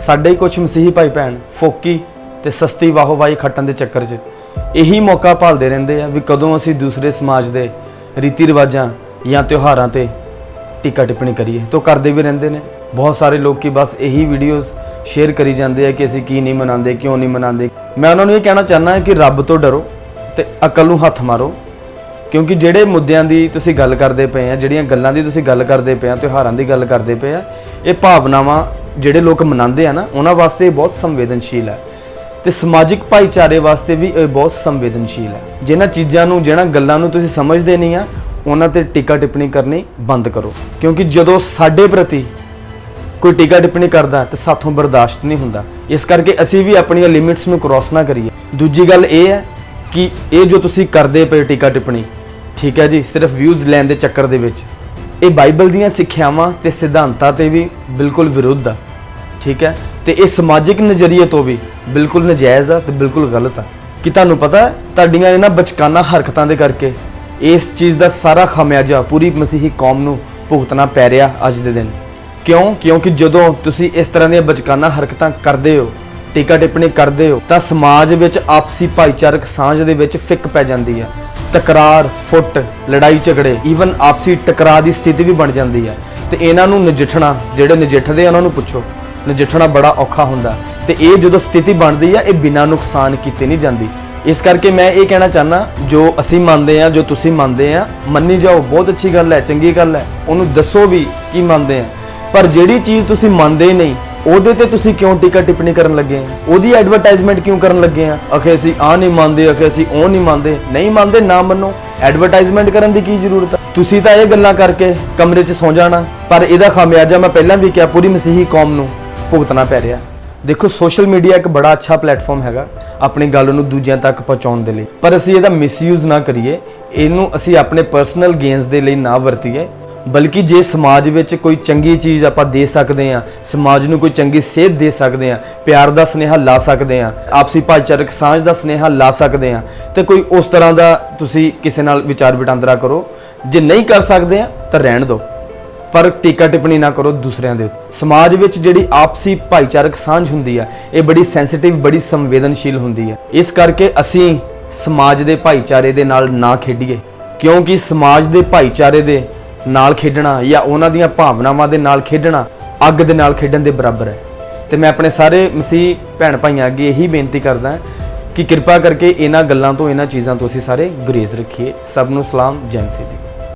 ਸਾਡੇ ਹੀ ਕੁਝ ਮਸੀਹੀ ਭਾਈ ਭੈਣ, ਫੋਕੀ ਤੇ ਸਸਤੀ ਵਾਹੋਵਾਹੀ ਖੱਟਣ ਦੇ ਚੱਕਰ 'ਚ ਇਹੀ ਮੌਕਾ ਭਾਲਦੇ ਰਹਿੰਦੇ ਆ ਵੀ ਕਦੋਂ ਅਸੀਂ ਦੂਸਰੇ ਸਮਾਜ ਦੇ ਰੀਤੀ ਰਿਵਾਜਾਂ ਜਾਂ ਤਿਉਹਾਰਾਂ ਤੇ ਟੀਕਾ ਟਿੱਪਣੀ ਕਰੀਏ। ਤੋਂ ਕਰਦੇ ਵੀ ਰਹਿੰਦੇ ਨੇ। ਬਹੁਤ ਸਾਰੇ ਲੋਕ ਲੋਕੀ ਬਸ ਇਹੀ ਵੀਡੀਓਜ਼ ਸ਼ੇਅਰ ਕਰੀ ਜਾਂਦੇ ਆ ਕਿ ਅਸੀਂ ਕੀ ਨਹੀਂ ਮਨਾਉਂਦੇ, ਕਿਉਂ ਨਹੀਂ ਮਨਾਉਂਦੇ। ਮੈਂ ਉਹਨਾਂ ਨੂੰ ਇਹ ਕਹਿਣਾ ਚਾਹੁੰਦਾ ਕਿ ਰੱਬ ਤੋਂ ਡਰੋ ਤੇ ਅਕਲ ਨੂੰ ਹੱਥ ਮਾਰੋ। ਕਿਉਂਕਿ ਜਿਹੜੇ ਮੁੱਦਿਆਂ ਦੀ ਤੁਸੀਂ ਗੱਲ ਕਰਦੇ ਪਏ ਆ, ਜਿਹੜੀਆਂ ਗੱਲਾਂ ਦੀ ਤੁਸੀਂ ਗੱਲ ਕਰਦੇ ਪਏ ਆ, ਤਿਉਹਾਰਾਂ ਦੀ ਗੱਲ ਕਰਦੇ ਪਏ ਆ, ਇਹ ਭਾਵਨਾਵਾਂ ਜਿਹੜੇ ਲੋਕ ਮਨਾਉਂਦੇ ਆ ਨਾ, ਉਹਨਾਂ ਵਾਸਤੇ ਇਹ ਬਹੁਤ ਸੰਵੇਦਨਸ਼ੀਲ ਹੈ। ਤੇ ਸਮਾਜਿਕ ਭਾਈਚਾਰੇ ਵਾਸਤੇ ਵੀ ਇਹ ਬਹੁਤ ਸੰਵੇਦਨਸ਼ੀਲ ਹੈ। ਜਿਨ੍ਹਾਂ ਚੀਜ਼ਾਂ ਨੂੰ, ਜਿਹਨਾਂ ਗੱਲਾਂ ਨੂੰ ਤੁਸੀਂ ਸਮਝਦੇ ਨਹੀਂ ਆ, ਉਹਨਾਂ ਤੇ ਟੀਕਾ ਟਿੱਪਣੀ ਕਰਨੀ ਬੰਦ ਕਰੋ। ਕਿਉਂਕਿ ਜਦੋਂ ਸਾਡੇ ਪ੍ਰਤੀ ਕੋਈ ਟੀਕਾ ਟਿੱਪਣੀ ਕਰਦਾ ਤੇ ਸਾਥੋਂ ਬਰਦਾਸ਼ਤ ਨਹੀਂ ਹੁੰਦਾ। ਇਸ ਕਰਕੇ ਅਸੀਂ ਵੀ ਆਪਣੀਆਂ ਲਿਮਿਟਸ ਨੂੰ ਕ੍ਰਾਸ ਨਾ ਕਰੀਏ। ਦੂਜੀ ਗੱਲ ਇਹ ਹੈ ਕਿ ਇਹ ਜੋ ਤੁਸੀਂ ਕਰਦੇ ਪਏ ਟੀਕਾ ਟਿੱਪਣੀ, ਠੀਕ ਹੈ ਜੀ, ਸਿਰਫ ਵਿਊਜ਼ ਲੈਣ ਦੇ ਚੱਕਰ ਦੇ ਵਿੱਚ, ਇਹ ਬਾਈਬਲ ਦੀਆਂ ਸਿੱਖਿਆਵਾਂ ਤੇ ਸਿਧਾਂਤਾਂ ਤੇ ਵੀ ਬਿਲਕੁਲ ਵਿਰੁੱਧ ਆ। ਠੀਕ ਹੈ? ਤੇ ਇਹ ਸਮਾਜਿਕ ਨਜ਼ਰੀਏ ਤੋਂ ਵੀ ਬਿਲਕੁਲ ਨਜਾਇਜ਼ ਆ ਤੇ ਬਿਲਕੁਲ ਗਲਤ ਆ। ਕਿ ਤੁਹਾਨੂੰ ਪਤਾ ਹੈ? ਤੁਹਾਡੀਆਂ ਇਹਨਾਂ ਬਚਕਾਨਾ ਹਰਕਤਾਂ ਦੇ ਕਰਕੇ ਇਸ ਚੀਜ਼ ਦਾ ਸਾਰਾ ਖਾਮਿਆਜਾ, ਪੂਰੀ ਮਸੀਹੀ ਕੌਮ ਨੂੰ ਭੁਗਤਣਾ ਪੈ ਰਿਹਾ ਅੱਜ ਦੇ ਦਿਨ। ਕਿਉਂ? ਕਿਉਂਕਿ ਜਦੋਂ ਤੁਸੀਂ ਇਸ ਤਰ੍ਹਾਂ ਦੀਆਂ ਬਚਕਾਨਾ ਹਰਕਤਾਂ ਕਰਦੇ ਹੋ, ਟੀਕਾ ਟਿੱਪਣੀ ਕਰਦੇ ਹੋ, ਤਾਂ ਸਮਾਜ ਵਿੱਚ ਆਪਸੀ ਭਾਈਚਾਰਕ ਸਾਂਝ ਦੇ ਵਿੱਚ ਫਿੱਕ ਪੈ ਜਾਂਦੀ ਹੈ। ਤਕਰਾਰ, ਫੁੱਟ, ਲੜਾਈ ਝਗੜੇ ਈਵਨ ਆਪਸੀ ਟਕਰਾਅ ਦੀ ਸਥਿਤੀ ਵੀ ਬਣ ਜਾਂਦੀ ਹੈ। ਤੇ ਇਹਨਾਂ ਨੂੰ ਨਜਿੱਠਣਾ, ਜਿਹੜੇ ਨਜਿੱਠਦੇ ਆ, ਉਹਨਾਂ ਨੂੰ ਪੁੱਛੋ। ਨਜਿੱਠਣਾ ਬੜਾ ਔਖਾ ਹੁੰਦਾ। ਤੇ ਇਹ ਜਦੋਂ ਸਥਿਤੀ ਬਣਦੀ ਆ, ਇਹ ਬਿਨਾਂ ਨੁਕਸਾਨ ਕੀਤੇ ਨਹੀਂ ਜਾਂਦੀ। ਇਸ ਕਰਕੇ ਮੈਂ ਇਹ ਕਹਿਣਾ ਚਾਹਨਾ ਜੋ ਅਸੀਂ ਮੰਨਦੇ ਆ, ਜੋ ਤੁਸੀਂ ਮੰਨਦੇ ਆ, ਮੰਨੀ ਜਾਓ, ਬਹੁਤ ਅੱਛੀ ਗੱਲ ਹੈ, ਚੰਗੀ ਗੱਲ ਹੈ, ਉਹਨੂੰ ਦੱਸੋ ਵੀ ਕੀ ਮੰਨਦੇ ਆ। ਪਰ ਜਿਹੜੀ ਚੀਜ਼ ਤੁਸੀਂ ਮੰਨਦੇ ਹੀ ਨਹੀਂ, ਉਹਦੇ ਤੇ ਤੁਸੀਂ ਕਿਉਂ ਟਿਕਾ ਟਿੱਪਣੀ ਕਰਨ ਲੱਗੇ ਆ? ਉਹਦੀ ਐਡਵਰਟਾਈਜ਼ਮੈਂਟ ਕਿਉਂ ਕਰਨ ਲੱਗੇ ਆ? ਅਖੇ ਅਸੀਂ ਆ ਨਹੀਂ ਮੰਨਦੇ ਅਖੇ ਅਸੀਂ ਉਹ ਨਹੀਂ ਮੰਨਦੇ। ਨਹੀਂ ਮੰਨਦੇ, ਨਾ ਮੰਨੋ। ਐਡਵਰਟਾਈਜ਼ਮੈਂਟ ਕਰਨ ਦੀ ਕੀ ਜ਼ਰੂਰਤ ਹੈ ਤੁਸੀਂ ਤਾਂ ਇਹ ਗੱਲਾਂ ਕਰਕੇ ਕਮਰੇ 'ਚ ਸੌ ਜਾਣਾ, ਪਰ ਇਹਦਾ ਖਾਮਿਆਜਾ ਮੈਂ ਪਹਿਲਾਂ ਵੀ ਕਿਹਾ, ਪੂਰੀ ਮਸੀਹੀ ਕੌਮ ਨੂੰ। ਭੁਗਤਣਾ ਪੈ ਰਿਹਾ। ਦੇਖੋ ਸੋਸ਼ਲ ਮੀਡੀਆ ਇੱਕ ਬੜਾ ਅੱਛਾ ਪਲੇਟਫਾਰਮ ਹੈਗਾ ਆਪਣੀ ਗੱਲ ਨੂੰ ਦੂਜਿਆਂ ਤੱਕ ਪਹੁੰਚਾਉਣ ਦੇ ਲਈ। ਪਰ ਅਸੀਂ ਇਹਦਾ ਮਿਸਯੂਜ਼ ਨਾ ਕਰੀਏ। ਇਹਨੂੰ ਅਸੀਂ ਆਪਣੇ ਪਰਸਨਲ ਗੇਨਸ ਦੇ ਲਈ ਨਾ ਵਰਤੀਏ। ਬਲਕਿ ਜੇ ਸਮਾਜ ਵਿੱਚ ਕੋਈ ਚੰਗੀ ਚੀਜ਼ ਆਪਾਂ ਦੇ ਸਕਦੇ ਹਾਂ, ਸਮਾਜ ਨੂੰ ਕੋਈ ਚੰਗੀ ਸੇਧ ਦੇ ਸਕਦੇ ਹਾਂ, ਪਿਆਰ ਦਾ ਸਨੇਹਾ ਲਾ ਸਕਦੇ ਹਾਂ, ਆਪਸੀ ਭਾਈਚਾਰਕ ਸਾਂਝ ਦਾ ਸਨੇਹਾ ਲਾ ਸਕਦੇ ਹਾਂ, ਤੇ ਕੋਈ ਉਸ ਤਰ੍ਹਾਂ ਦਾ ਤੁਸੀਂ ਕਿਸੇ ਨਾਲ ਵਿਚਾਰ ਵਟਾਂਦਰਾ ਕਰੋ। ਜੇ ਨਹੀਂ ਕਰ ਸਕਦੇ ਆ ਤਾਂ ਰਹਿਣ ਦਿਓ। ਪਰ ਟੀਕਾ ਟਿੱਪਣੀ ਨਾ ਕਰੋ ਦੂਸਰਿਆਂ ਦੇ ਉੱਤੇ। ਸਮਾਜ ਵਿੱਚ ਜਿਹੜੀ ਆਪਸੀ ਭਾਈਚਾਰਕ ਸਾਂਝ ਹੁੰਦੀ ਆ, ਇਹ ਬੜੀ ਸੈਂਸਿਟਿਵ ਬੜੀ ਸੰਵੇਦਨਸ਼ੀਲ ਹੁੰਦੀ ਹੈ ਇਸ ਕਰਕੇ ਅਸੀਂ ਸਮਾਜ ਦੇ ਭਾਈਚਾਰੇ ਦੇ ਨਾਲ ਨਾ ਖੇਡੀਏ। ਕਿਉਂਕਿ ਸਮਾਜ ਦੇ ਭਾਈਚਾਰੇ ਦੇ ਨਾਲ ਖੇਡਣਾ ਜਾਂ ਉਹਨਾਂ ਦੀਆਂ ਭਾਵਨਾਵਾਂ ਦੇ ਨਾਲ ਖੇਡਣਾ ਅੱਗ ਦੇ ਨਾਲ ਖੇਡਣ ਦੇ ਬਰਾਬਰ ਹੈ। ਤੇ ਮੈਂ ਆਪਣੇ ਸਾਰੇ ਮਸੀਹ ਭੈਣ ਭਾਈਆਂ ਅੱਗੇ ਇਹੀ ਬੇਨਤੀ ਕਰਦਾ ਕਿ ਕਿਰਪਾ ਕਰਕੇ ਇਹਨਾਂ ਗੱਲਾਂ ਤੋਂ, ਇਹਨਾਂ ਚੀਜ਼ਾਂ ਤੋਂ ਅਸੀਂ ਸਾਰੇ ਗੁਰੇਜ਼ ਰੱਖੀਏ। ਸਭ ਨੂੰ ਸਲਾਮ, ਜੈ ਮਸੀਹ ਦੀ